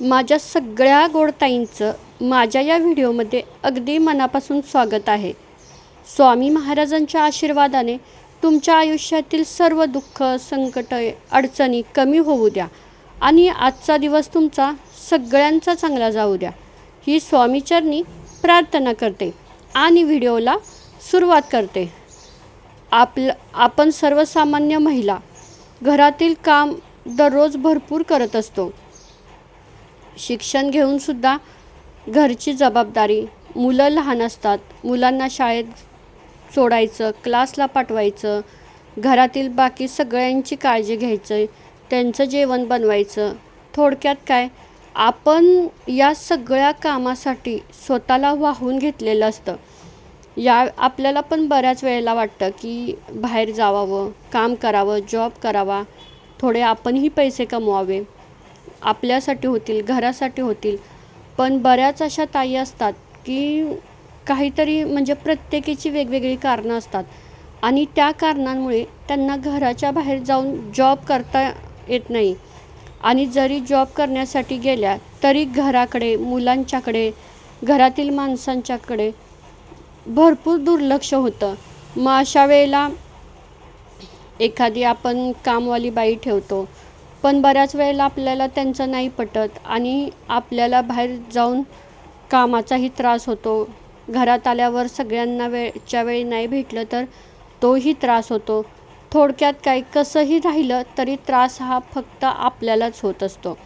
माझ्या सगळ्या गोडताईंचं माझ्या या व्हिडिओमध्ये अगदी मनापासून स्वागत आहे. स्वामी महाराजांच्या आशीर्वादाने तुमच्या आयुष्यातील सर्व दुःख संकट अडचणी कमी होऊ द्या आणि आजचा दिवस तुमचा सगळ्यांचा चांगला जाऊ द्या. ही स्वामीचरणी प्रार्थना करते आणि व्हिडिओला सुरुवात करते. आपलं आपण सर्वसामान्य महिला घरातील काम दररोज भरपूर करत असतो. शिक्षण घेऊनसुद्धा घरची जबाबदारी मुलं लहान असतात मुलांना शाळेत सोडायचं क्लासला पाठवायचं घरातील बाकी सगळ्यांची काळजी घ्यायचं त्यांचं जेवण बनवायचं. थोडक्यात काय? आपण या सगळ्या कामासाठी स्वतःला वाहून घेतलेलं असतं. या आपल्याला पण बऱ्याच वेळेला वाटतं की बाहेर जावावं काम करावं जॉब करावा थोडे आपणही पैसे कमवावे. आपल्यासाठी होतील घरासाठी होतील. पण बऱ्याच अशा ताई असतात की काहीतरी म्हणजे प्रत्येकीची वेगवेगळी कारणं असतात. आणि त्या कारणांमुळे त्यांना घराच्या बाहेर जाऊन जॉब करता येत नाही. आणि जरी जॉब करण्यासाठी गेल्या तरी घराकडे मुलांच्याकडे घरातील माणसांच्याकडे भरपूर दुर्लक्ष होतं. मग अशा वेळेला एखादी आपण कामवाली बाई ठेवतो. पण बऱ्याच वेळेला आपल्याला त्यांचं नाही पटत आणि आपल्याला बाहेर जाऊन कामाचाही त्रास होतो. घरात आल्यावर सगळ्यांना वेळच्या वेळी नाही भेटलं तर तोही त्रास होतो. थोडक्यात काय कसंही राहिलं तरी त्रास हा फक्त आपल्यालाच होत असतो.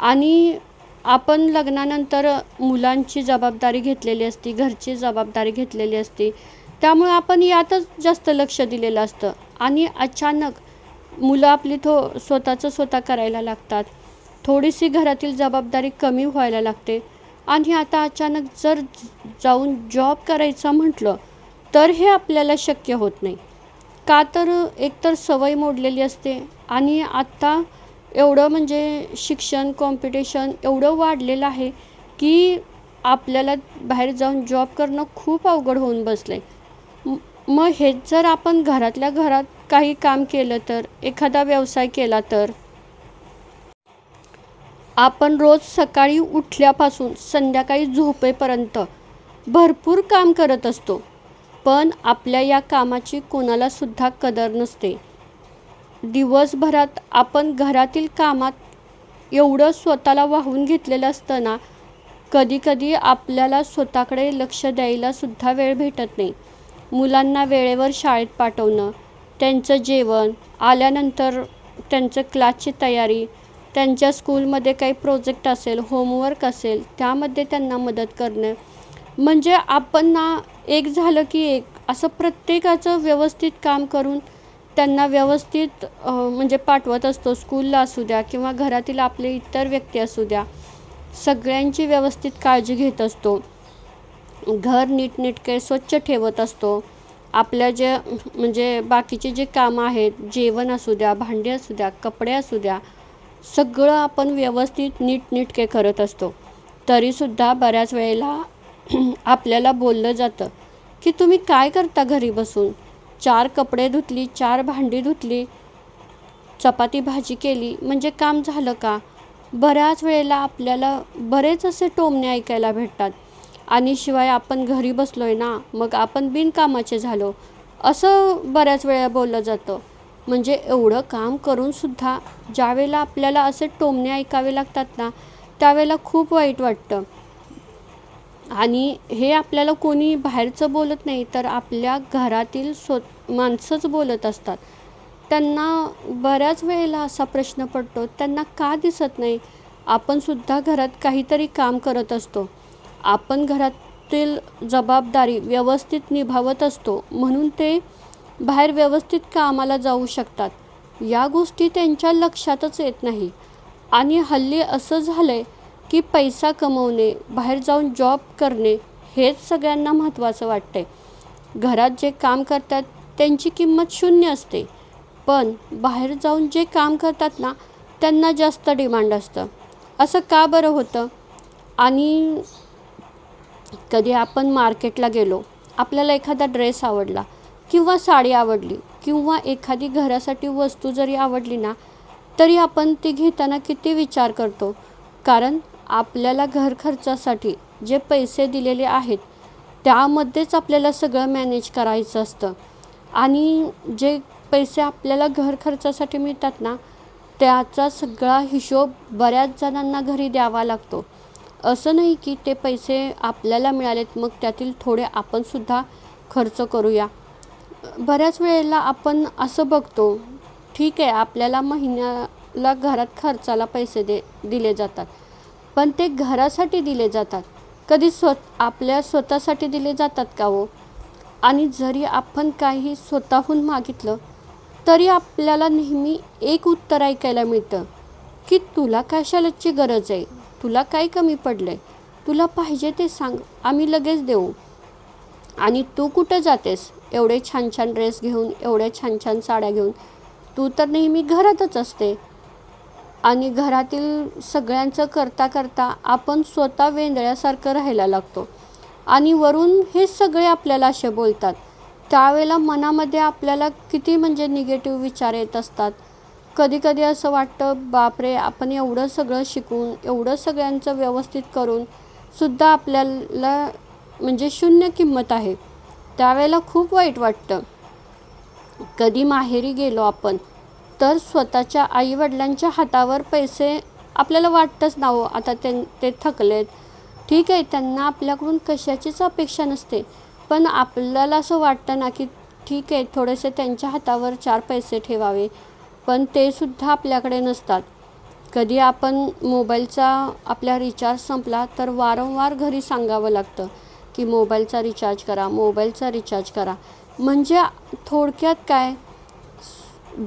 आणि आपण लग्नानंतर मुलांची जबाबदारी घेतलेली असती घरची जबाबदारी घेतलेली असती त्यामुळे आपण यातच जास्त लक्ष दिलेलं असतं. आणि अचानक मुलं आपली थो स्वतःचं स्वतः करायला लागतात. थोडीशी घरातील जबाबदारी कमी व्हायला लागते. आणि आता अचानक जर जाऊन जॉब करायचा म्हटलं तर हे आपल्याला शक्य होत नाही. का तर एकतर सवय मोडलेली असते आणि आत्ता एवढं म्हणजे शिक्षण कॉम्पिटिशन एवढं वाढलेलं आहे की आपल्याला बाहेर जाऊन जॉब करणं खूप अवघड होऊन बसलं आहे मग हेच जर आपण घरातल्या घरात काही काम केलं तर एखादा व्यवसाय केला तर? आपण रोज सकाळी उठल्यापासून संध्याकाळी झोपेपर्यंत भरपूर काम करत असतो पण आपल्या या कामाची कोणालासुद्धा कदर नसते. दिवसभरात आपण घरातील कामात एवढं स्वतःला वाहून घेतलेलं असतं ना कधीकधी आपल्याला स्वतःकडे लक्ष द्यायलासुद्धा वेळ भेटत नाही. मुलांना वेळेवर शाळेत पाठवणं त्यांचं जेवण आल्यानंतर त्यांचं क्लासची तयारी त्यांच्या स्कूलमध्ये काही प्रोजेक्ट असेल होमवर्क असेल त्यामध्ये त्यांना मदत करणं. म्हणजे आपण ना एक झालं की एक असं प्रत्येकाचं व्यवस्थित काम करून त्यांना व्यवस्थित म्हणजे पाठवत असतो. स्कूलला असू द्या किंवा घरातील आपले इतर व्यक्ती असू द्या सगळ्यांची व्यवस्थित काळजी घेत असतो. घर नीटनेटके स्वच्छ ठेवत असतो. आपल्या जे म्हणजे बाकीचे जे कामं आहेत जेवण असू द्या भांडी असू द्या कपडे असू द्या सगळं आपण व्यवस्थित नीटनीटके करत असतो. तरीसुद्धा बऱ्याच वेळेला आपल्याला बोललं जातं की तुम्ही काय करता घरी बसून? चार कपडे धुतली चार भांडी धुतली चपाती भाजी केली म्हणजे काम झालं का? बऱ्याच वेळेला आपल्याला बरेच असे टोमणे ऐकायला भेटतात. आणि शिवाय आपण घरी बसलो आहे ना मग आपण बिनकामाचे झालो. असं बऱ्याच वेळा बोललं जातं. म्हणजे एवढं काम करूनसुद्धा ज्यावेळेला आपल्याला असे टोमणे ऐकावे लागतात ना त्यावेळेला खूप वाईट वाटतं. आणि हे आपल्याला कोणी बाहेरचं बोलत नाही तर आपल्या घरातील स्व माणसंच बोलत असतात. त्यांना बऱ्याच वेळेला असा प्रश्न पडतो त्यांना का दिसत नाही? आपणसुद्धा घरात काहीतरी काम करत असतो. आपण घरातील जबाबदारी व्यवस्थित निभावत असतो म्हणून ते बाहेर व्यवस्थित कामाला जाऊ शकतात. या गोष्टी त्यांच्या लक्षातच येत नाही. आणि हल्ली असं झालं आहे की पैसा कमवणे बाहेर जाऊन जॉब करणे हेच सगळ्यांना महत्त्वाचं वाटतं आहे घरात जे काम करतात त्यांची किंमत शून्य असते. पण बाहेर जाऊन जे काम करतात ना त्यांना जास्त डिमांड असतं. असं का बरं होतं? आणि कधी आपण मार्केटला गेलो आपल्याला एखादा ड्रेस आवडला किंवा साडी आवडली किंवा एखादी घरासाठी वस्तू जरी आवडली ना तरी आपण ती घेताना किती विचार करतो? कारण आपल्याला घर खर्चासाठी जे पैसे दिलेले आहेत त्यामध्येच आपल्याला सगळं मॅनेज करायचं असतं. आणि जे पैसे आपल्याला घर खर्चासाठी मिळतात ना त्याचा सगळा हिशोब बऱ्याच जणांना घरी द्यावा लागतो. असं नाही की ते पैसे आपल्याला मिळालेत मग त्यातील थोडे आपणसुद्धा खर्च करूया. बऱ्याच वेळेला आपण असं बघतो ठीक आहे आपल्याला महिन्याला घरात खर्चाला पैसे दे दिले जातात पण ते घरासाठी दिले जातात. कधी स्व आपल्या स्वतःसाठी दिले जातात का हो? आणि जरी आपण काही स्वतःहून मागितलं तरी आपल्याला नेहमी एक उत्तर ऐकायला मिळतं की तुला कशालाची गरज आहे? तुला काय कमी पडलं आहे तुला पाहिजे ते सांग. आम्ही लगेच देऊ. आणि तू कुठं जातेस? एवढे छान छान ड्रेस घेऊन एवढ्या छान छान साड्या घेऊन. तू तर नेहमी घरातच असते. आणि घरातील सगळ्यांचं करता करता आपण स्वतः वेंदळ्यासारखं राहायला लागतो. आणि वरून हे सगळे आपल्याला असे बोलतात. त्यावेळेला मनामध्ये आपल्याला किती म्हणजे निगेटिव्ह विचार येत असतात. कधी कधी असं वाटतं बापरे आपण एवढं सगळं शिकून एवढं सगळ्यांचं व्यवस्थित करून सुद्धा आपल्याला म्हणजे शून्य किंमत आहे. त्यावेळेला खूप वाईट वाटतं. कधी माहेरी गेलो आपण तर स्वतःच्या आईवडिलांच्या हातावर पैसे आपल्याला वाटतंच ना हो आता ते ते थकलेत. ठीक आहे त्यांना आपल्याकडून कशाचीच अपेक्षा नसते. पण आपल्याला असं वाटतं ना की ठीक आहे थोडेसे त्यांच्या हातावर चार पैसे ठेवावे. पण ते सुद्धा आपल्याकडे नसतात. कधी आपण मोबाईलचा आपला रिचार्ज संपला तर वारंवार घरी सांगावं लागतं की मोबाईलचा रिचार्ज करा मोबाईलचा रिचार्ज करा. म्हणजे थोडक्यात काय?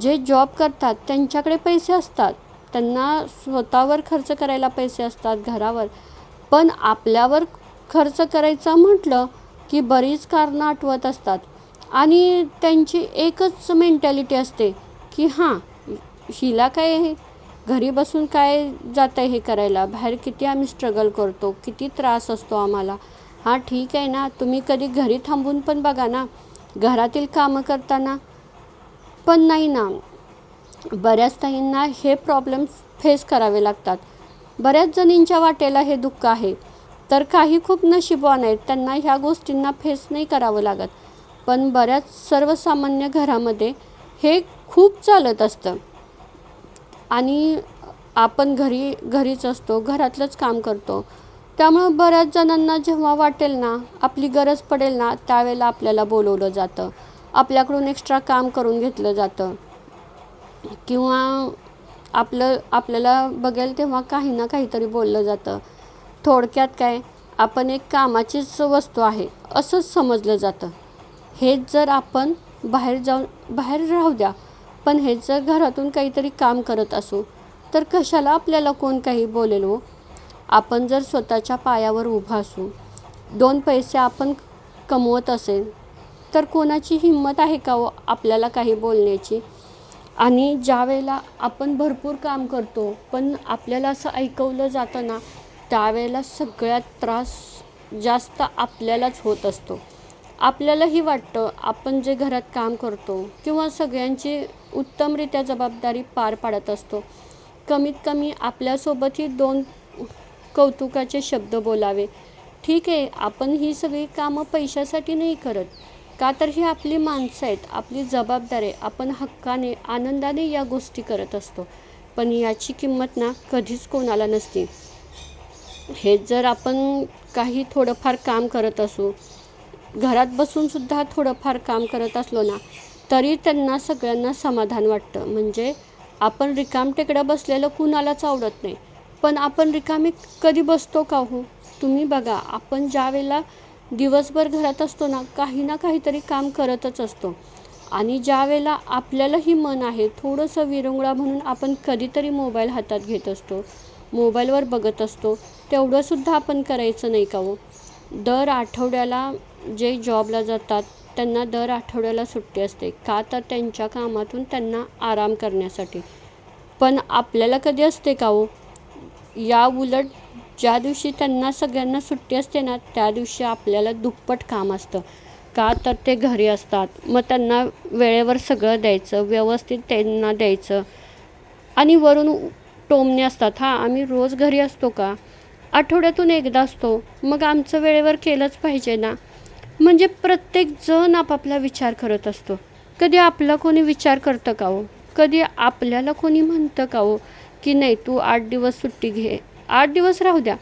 जे जॉब करतात त्यांच्याकडे पैसे असतात. त्यांना स्वतःवर खर्च करायला पैसे असतात घरावर. पण आपल्यावर खर्च करायचा म्हटलं की बरीच कारणं आठवत असतात. आणि त्यांची एकच मेंटॅलिटी असते की हां हिला काय घरी बसून काय जातं आहे हे करायला? बाहेर किती आम्ही स्ट्रगल करतो किती त्रास असतो आम्हाला. हां ठीक आहे ना तुम्ही कधी घरी थांबून पण बघा ना घरातील कामं करताना. पण नाही ना बऱ्याच ताईंना हे प्रॉब्लेम फेस करावे लागतात. बऱ्याच जणींच्या वाटेला हे दुःख आहे. तर काही खूप नशिबवान आहेत त्यांना ह्या गोष्टींना फेस नाही करावं लागत. पण बऱ्याच सर्वसामान्य घरामध्ये हे खूप चालत असतं. आणि आपण घरी घरीच असतो घरातलंच काम करतो. त्यामुळं बऱ्याच जणांना जेव्हा वाटेल ना आपली गरज पडेल ना त्यावेळेला आपल्याला बोलवलं जातं. आपल्याकडून एक्स्ट्रा काम करून घेतलं जातं. किंवा आपलं आपल्याला बघेल तेव्हा काही ना काहीतरी बोललं जातं. थोडक्यात काय आपण एक कामाचीच वस्तू आहे असंच समजलं जातं. हेच जर आपण बाहेर जाऊन बाहेर राहू द्या पण हे जर घरातून काहीतरी काम करत असू तर कशाला आपल्याला कोण काही बोलेल हो? आपण जर स्वतःच्या पायावर उभा असू दोन पैसे आपण कमवत असेल तर कोणाची हिंमत आहे का हो आपल्याला काही बोलण्याची? आणि ज्या वेळेला आपण भरपूर काम करतो पण आपल्याला असं ऐकवलं जातं ना त्यावेळेला सगळ्यात त्रास जास्त आपल्यालाच होत असतो. आपल्यालाही वाटतं आपण जे घरात काम करतो किंवा सगळ्यांची उत्तमरित्या जबाबदारी पार पाडत असतो कमीत कमी आपल्यासोबतही दोन कौतुकाचे शब्द बोलावे. ठीक आहे आपण ही सगळी कामं पैशासाठी नाही करत का तर ही आपली माणसं आहेत आपली जबाबदारी आपण हक्काने आनंदाने या गोष्टी करत असतो. पण याची किंमत ना कधीच कोणाला नसते. हे जर आपण काही थोडंफार काम करत असू घरात बसूनसुद्धा थोडंफार काम करत असलो ना तरी त्यांना सगळ्यांना समाधान वाटतं. म्हणजे आपण रिकाम टेकडं बसलेलं कुणालाच आवडत नाही. पण आपण रिकामी कधी बसतो का हो? तुम्ही बघा आपण ज्या वेळेला दिवसभर घरात असतो ना काही ना काहीतरी काम करतच असतो. आणि ज्या वेळेला आपल्यालाही मन आहे थोडंसं विरंगुळा म्हणून आपण कधीतरी मोबाईल हातात घेत असतो मोबाईलवर बघत असतो तेवढंसुद्धा आपण करायचं नाही का हो? दर आठवड्याला जे जॉबला जातात त्यांना दर आठवड्याला सुट्टी असते. का तर त्यांच्या कामातून त्यांना आराम करण्यासाठी. पण आपल्याला कधी असते का हो? या उलट ज्या दिवशी त्यांना सगळ्यांना सुट्टी असते ना त्या दिवशी आपल्याला दुप्पट काम असतं. का तर ते घरी असतात. मग त्यांना वेळेवर सगळं द्यायचं व्यवस्थित त्यांना द्यायचं. आणि वरून टोमणे असतात हां आम्ही रोज घरी असतो का? आठवड्यातून एकदा असतो. मग आमचं वेळेवर केलंच पाहिजे ना. म्हणजे प्रत्येक जण आपापला विचार करत असतो. कधी आपला कोणी विचार करतं का हो? कधी आपल्याला कोणी म्हणतं का हो की नाही तू आठ दिवस सुट्टी घे. आठ दिवस राहू द्या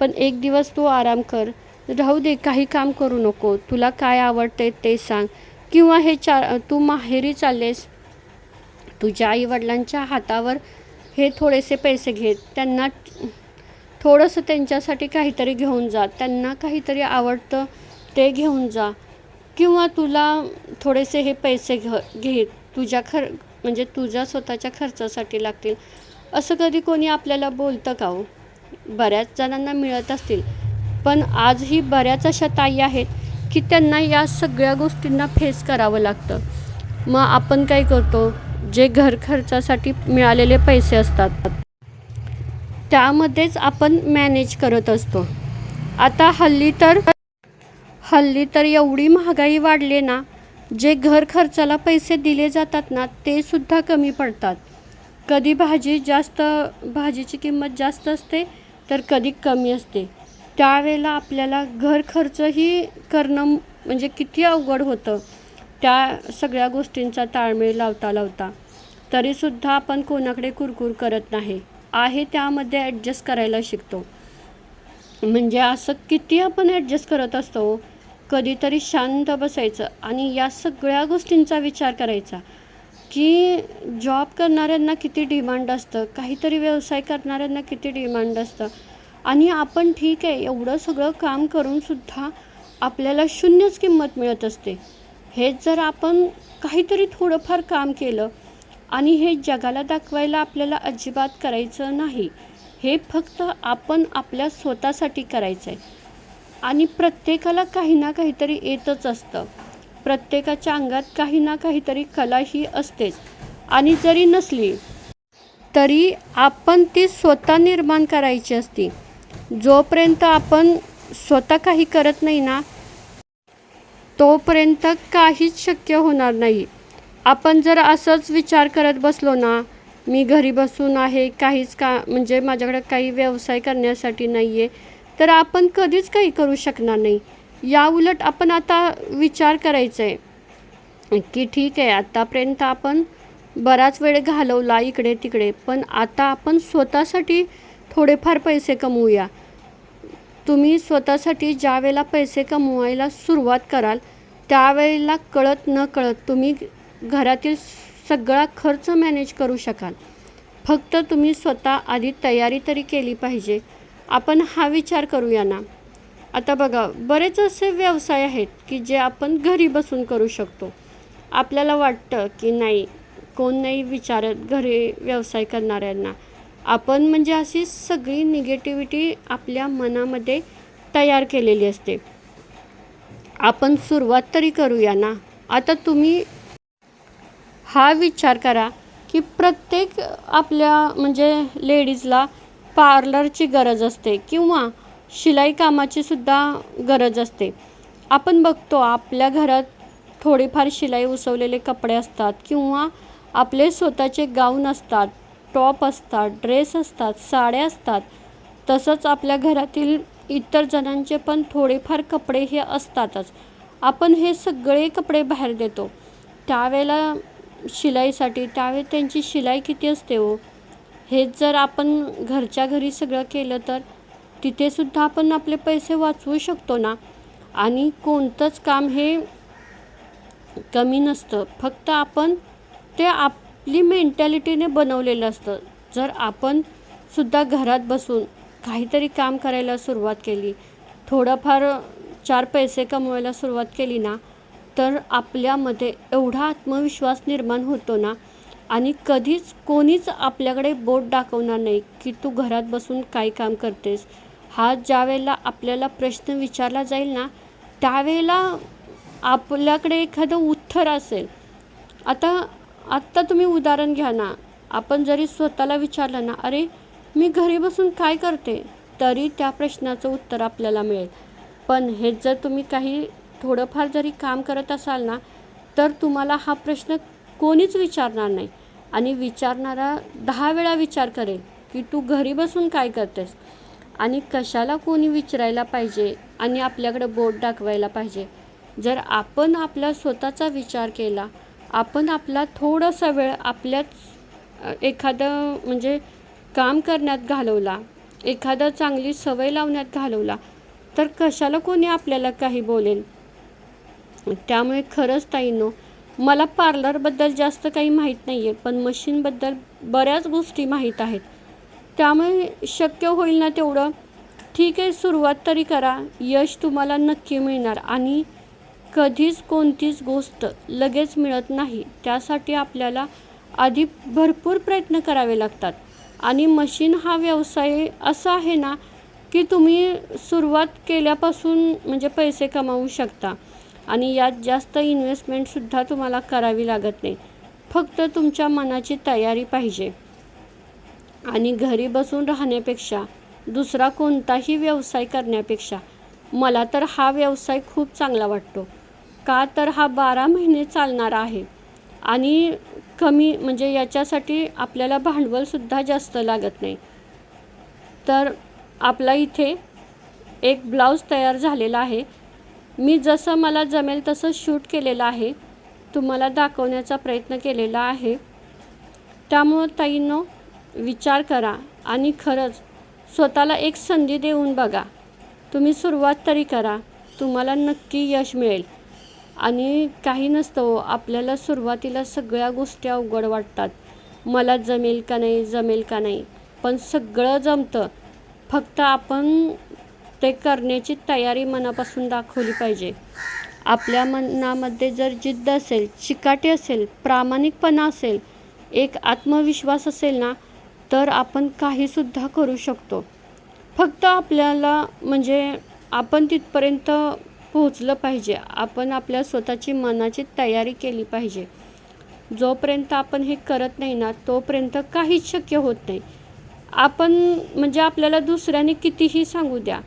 पण एक दिवस तू आराम कर. राहू दे काही काम करू नको. तुला काय आवडते ते सांग. किंवा हे चार तू माहेरी चाललेस. तुझ्या आईवडिलांच्या हातावर हे थोडेसे पैसे घे त्यांना थोडंसं त्यांच्यासाठी काहीतरी घेऊन जा. त्यांना काहीतरी आवडतं. ते घेऊन जा. किंवा तुला थोडेसे हे पैसे घ घे. तुझ्या खर म्हणजे तुझ्या स्वतःच्या खर्चासाठी लागतील. असं कधी कोणी आपल्याला बोलतं का हो? बऱ्याच जणांना मिळत असतील. पण आजही बऱ्याच अशा ताई आहेत की त्यांना या सगळ्या गोष्टींना फेस करावं लागतं. मग आपण काय करतो? जे घर खर्चासाठी मिळालेले पैसे असतात. त्यामध्येच आपण मॅनेज करत असतो. आता हल्ली तर हल्ली तर एवढी महागाई वाढली ना जे घर खर्चाला पैसे दिले जातात ना ते सुद्धा कमी पडतात. कधी भाजी जास्त भाजीची किंमत जास्त असते तर कधी कमी असते. त्यावेळेला आपल्याला घर खर्चही करणं म्हणजे किती अवघड होतं. त्या सगळ्या गोष्टींचा ताळमेळ लावता लावता. तरीसुद्धा आपण कोणाकडे कुरकुर करत नाही. आहे त्यामध्ये ॲडजस्ट करायला शिकतो. म्हणजे असं किती आपण ॲडजस्ट करत असतो कधीतरी शांत बसायचं आणि या सगळ्या गोष्टींचा विचार करायचा की जॉब करणाऱ्यांना किती डिमांड असतं काहीतरी व्यवसाय करणाऱ्यांना किती डिमांड असतं. आणि आपण ठीक आहे एवढं सगळं काम करूनसुद्धा आपल्याला शून्यच किंमत मिळत असते. हेच जर आपण काहीतरी थोडंफार काम केलं आणि हे जगाला दाखवायला आपल्याला अजिबात करायचं नाही हे फक्त आपण आपल्या स्वतःसाठी करायचं आहे आणि प्रत्येकाला काही ना काहीतरी येतच असतं. प्रत्येकाच्या अंगात काही ना काहीतरी कला ही असतेच. आणि जरी नसली तरी आपण ती स्वतः निर्माण करायची असती. जोपर्यंत आपण स्वतः काही करत नाही ना तोपर्यंत काहीच शक्य होणार नाही. आपण जर असंच विचार करत बसलो ना मी घरी बसून आहे काहीच का म्हणजे माझ्याकडे काही व्यवसाय करण्यासाठी नाही आहे तर आपण कधीच काही करू शकणार नाही. या उलट आपण आता विचार करायचा आहे की ठीक आहे आत्तापर्यंत आपण बराच वेळ घालवला इकडे तिकडे पण आता आपण स्वतःसाठी थोडेफार पैसे कमवूया. तुम्ही स्वतःसाठी ज्या वेळेला पैसे कमवायला सुरुवात कराल त्यावेळेला कळत न कळत तुम्ही घरातील सगळा खर्च मॅनेज करू शकाल. फक्त तुम्ही स्वतः आधी तयारी तरी केली पाहिजे. आपण हा विचार करूया ना. आता बघा बरेच असे व्यवसाय आहेत की जे आपण घरी बसून करू शकतो. आपल्याला वाटतं की नाही कोण नाही विचारत घरी व्यवसाय करणाऱ्यांना. आपण म्हणजे अशी सगळी निगेटिव्हिटी आपल्या मनामध्ये तयार केलेली असते. आपण सुरुवात तरी करूया ना. आता तुम्ही हा विचार करा की प्रत्येक आपल्या म्हणजे लेडीजला पार्लरची गरज असते किंवा शिलाई कामाची सुद्धा गरज असते. आपण बघतो आपल्या घरात थोडीफार शिलाई उसवलेले कपडे असतात किंवा आपले स्वतःचे गाऊन असतात टॉप असतात ड्रेस असतात साड्या असतात. तसंच आपल्या घरातील इतर जणांचे पण थोडेफार कपडे हे असतातच. आपण हे सगळे कपडे बाहेर देतो. त्यावेळेला शिलाईसाठी त्यावेळी त्यांची शिलाई किती असते हो? हेच जर आपण घरच्या घरी सगळं केलं तर तिथेसुद्धा आपण आपले पैसे वाचवू शकतो ना? आणि कोणतंच काम हे कमी नसतं. फक्त आपण ते आपली मेंटॅलिटीने बनवलेलं असतं. जर आपण सुद्धा घरात बसून काहीतरी काम करायला सुरुवात केली थोडंफार चार पैसे कमवायला सुरुवात केली ना तर आपल्यामध्ये एवढा आत्मविश्वास निर्माण होतो ना आणि कधीच कोणीच आपल्याकडे बोट दाखवणार नाही की तू घरात बसून काय काम करतेस. हा ज्या वेळेला आपल्याला प्रश्न विचारला जाईल ना त्यावेळेला आपल्याकडे एखादं उत्तर असेल. आता आत्ता तुम्ही उदाहरण घ्या ना. आपण जरी स्वतःला विचारलं ना अरे मी घरी बसून काय करते? तरी त्या प्रश्नाचं उत्तर आपल्याला मिळेल. पण हे जर तुम्ही काही थोडंफार जरी काम करत असाल ना तर तुम्हाला हा प्रश्न कोणीच विचारणार नाही. आणि विचारणारा दहा वेळा विचार करेल की तू घरी बसून काय करतेस? आणि कशाला कोणी विचारायला पाहिजे? आणि आपल्याकडं बोट दाखवायला पाहिजे. जर आपण आपला स्वतःचा विचार केला आपण आपला थोडासा वेळ आपल्याच एखादं म्हणजे काम करण्यात घालवला एखादं चांगली सवय लावण्यात घालवला तर कशाला कोणी आपल्याला काही बोलेल? त्यामुळे खरंच ताईनो मला पार्लरबद्दल जास्त काही माहीत नाही आहे पण मशीनबद्दल बऱ्याच गोष्टी माहीत आहेत. त्यामुळे शक्य होईल ना तेवढं. ठीक आहे सुरुवात तरी करा. यश तुम्हाला नक्की मिळणार आणि कधीच कोणतीच गोष्ट लगेच मिळत नाही. त्यासाठी आपल्याला आधी भरपूर प्रयत्न करावे लागतात. आणि मशीन हा व्यवसाय असा आहे ना की तुम्ही सुरुवात केल्यापासून म्हणजे पैसे कमावू शकता. आणि यात जास्त इन्व्हेस्टमेंटसुद्धा तुम्हाला करावी लागत नाही. फक्त तुमच्या मनाची तयारी पाहिजे. आणि घरी बसून राहण्यापेक्षा दुसरा कोणताही व्यवसाय करण्यापेक्षा मला तर हा व्यवसाय खूप चांगला वाटतो. का तर हा बारा महिने चालणारा आहे. आणि कमी म्हणजे याच्यासाठी आपल्याला भांडवलसुद्धा जास्त लागत नाही. तर आपला इथे एक ब्लाऊज तयार झालेला आहे. मी जसं मला जमेल तसं शूट केलेलं आहे. तुम्हाला दाखवण्याचा प्रयत्न केलेला आहे. त्यामुळं ताईंनो विचार करा आणि खरंच स्वतःला एक संधी देऊन बघा. तुम्ही सुरुवात तरी करा. तुम्हाला नक्की यश मिळेल. आणि काही नसतं हो, आपल्याला सुरुवातीला सगळ्या गोष्टी अवघड वाटतात. मला जमेल का नाही जमेल का नाही. पण सगळं जमतं. फक्त आपण ते करण्याची तयारी मनापासून दाखवली पाहिजे. आपल्या मनामध्ये जर जिद्द असेल चिकाटी असेल प्रामाणिकपणा असेल एक आत्मविश्वास असेल ना तर आपण काहीसुद्धा करू शकतो. फक्त आपल्याला म्हणजे आपण तिथपर्यंत पोहोचलं पाहिजे. आपण आपल्या स्वतःची मनाची तयारी केली पाहिजे. जोपर्यंत आपण हे करत नाही ना तोपर्यंत काहीच शक्य होत नाही. आपण म्हणजे आपल्याला दुसऱ्याने कितीही सांगू द्या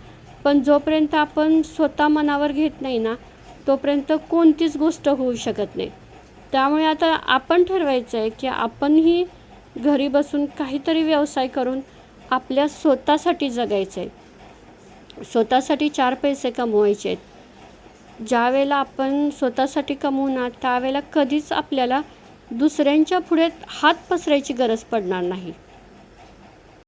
पण जोपर्यंत आपण स्वतः मनावर घेत नाही ना तोपर्यंत कोणतीच गोष्ट होऊ शकत नाही. त्यामुळे आता आपण ठरवायचं आहे की आपणही घरी बसून काहीतरी व्यवसाय करून आपल्या स्वतःसाठी जगायचं आहे. स्वतःसाठी चार पैसे कमवायचे आहेत. ज्या वेळेला आपण स्वतःसाठी कमवू ना त्यावेळेला कधीच आपल्याला दुसऱ्यांच्या पुढे हात पसरायची गरज पडणार नाही.